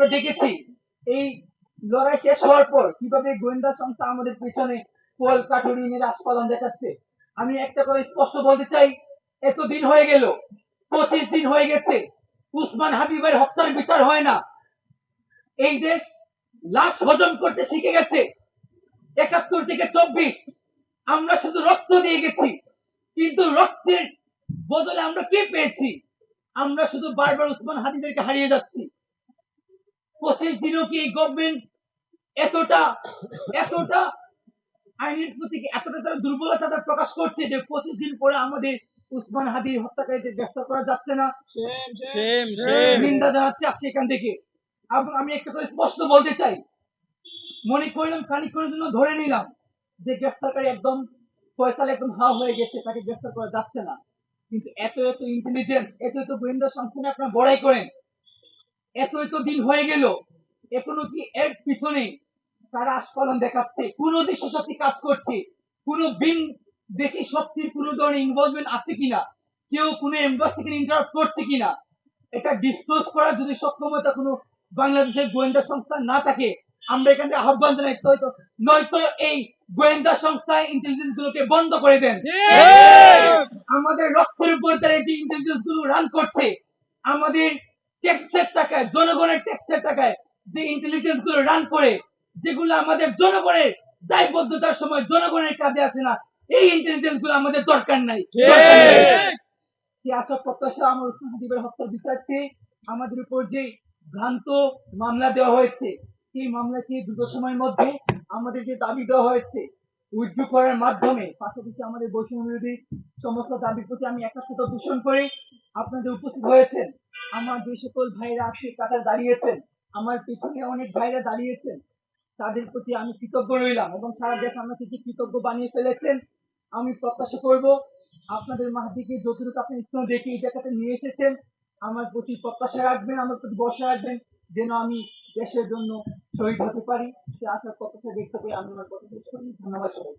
আমরা দেখেছি, এই লড়াই শেষ হওয়ার পর কীভাবে গোয়েন্দা সংস্থা আমাদের পেছনে পোল কাঠুরি, নিয়ে রাজপালন দেখাচ্ছে। আমি একটা কথা স্পষ্ট বলতে চাই, এতদিন হয়ে গেল, পঁচিশ দিন হয়ে গেছে, উসমান হাবিবের হত্যার বিচার হয় না। এই দেশ লাশ হজম করতে শিখে গেছে, একাত্তর থেকে চব্বিশ, আমরা শুধু রক্ত দিয়ে গেছি, কিন্তু রক্তের বদলে আমরা কি পেয়েছি? আমরা শুধু বারবার উসমান হাদিদেরকে হারিয়ে যাচ্ছি। পঁচিশ দিনও কি এই গভর্নমেন্ট এতটা এতটা আইনের প্রতি এতটা তারা দুর্বলতা তারা প্রকাশ করছে যে পঁচিশ দিন পরে আমাদের উসমান হাদির হত্যাকারীদের গ্রেফতার করা যাচ্ছে না? নিন্দা জানাচ্ছি আজকে এখান থেকে। এবং আমি একটা কথা স্পষ্ট বলতে চাই। মনে করলাম খানিক্ষণের জন্য ধরে নিলাম যে গ্রেফতারকারী একদম ফয়সাল একদম হা হয়ে গেছে তাকে গ্রেফতার করা যাচ্ছে না। কিন্তু এত এত ইন্টেলিজেন্স এত এত গোয়েন্দা সংস্থানে আপনারা বড়াই করেন এত এত দিন হয়ে গেল। এখনও কি এর পিছনে তারা আস্ফলন দেখাচ্ছে? কোন দেশি শক্তি কাজ করছে? কোন বিন দেশি শক্তির কোন ধরনের ইনভলভমেন্ট আছে কিনা? কেউ কোনো এম্বাসিকে ইন্টারাপ্ট করছে কিনা? এটা ডিসক্লোজ করার যদি সক্ষমতা কোনো বাংলাদেশের গোয়েন্দা সংস্থা না থাকে আমরা এখানে আহ্বান জানাই হয়তো নয়তো এই গোয়েন্দা সংস্থা ইন্টেলিজেন্স গুলোকে বন্ধ করে দেন। আমাদের রক্তের উপর তারা যে ইন্টেলিজেন্সগুলো রান করছে। আমাদের ট্যাক্সের টাকায় জনগণের ট্যাক্সের টাকায় যে ইন্টেলিজেন্সগুলো রান করে যেগুলো আমাদের জনগণের দায়বদ্ধতার সময় জনগণের কাজে আসে না এই ইন্টেলিজেন্সগুলো আমাদের দরকার নাই। দরকার যে আশা প্রত্যাশা আমার উসমান হাবিবের হত্যার বিচার চেয়ে আমাদের উপর যে ভ্রান্ত মামলা দেওয়া হয়েছে সেই মামলাকে দ্রুত সময়ের মধ্যে আমাদের যে দাবি দেওয়া হয়েছে উইথড্র করার মাধ্যমে পাশাপাশি আমাদের বৈষম্য বিরোধী সমস্ত দাবির প্রতি আমি একাত্মতা দূষণ করে আপনাদের উপস্থিত হয়েছেন। আমার যে সকল ভাইরা আজকে কাতার দাঁড়িয়েছেন। আমার পিছনে অনেক ভাইরা দাঁড়িয়েছেন। তাদের প্রতি আমি কৃতজ্ঞ রইলাম এবং সারা দেশ আমাকে কি কৃতজ্ঞ বানিয়ে ফেলেছেন, আমি প্রত্যাশা করব আপনাদের মাহাদিকে যতটুকু আপনি ইসলাম দেখে এই জায়গাতে নিয়ে এসেছেন, আমার প্রতি প্রত্যাশা রাখবেন, আমার প্রতি ভরসা রাখবেন, যেন আমি দেশের জন্য শহীদ হতে পারি। সে আশার প্রত্যাশা ব্যক্ত করে আমি আমার করি। ধন্যবাদ সবাই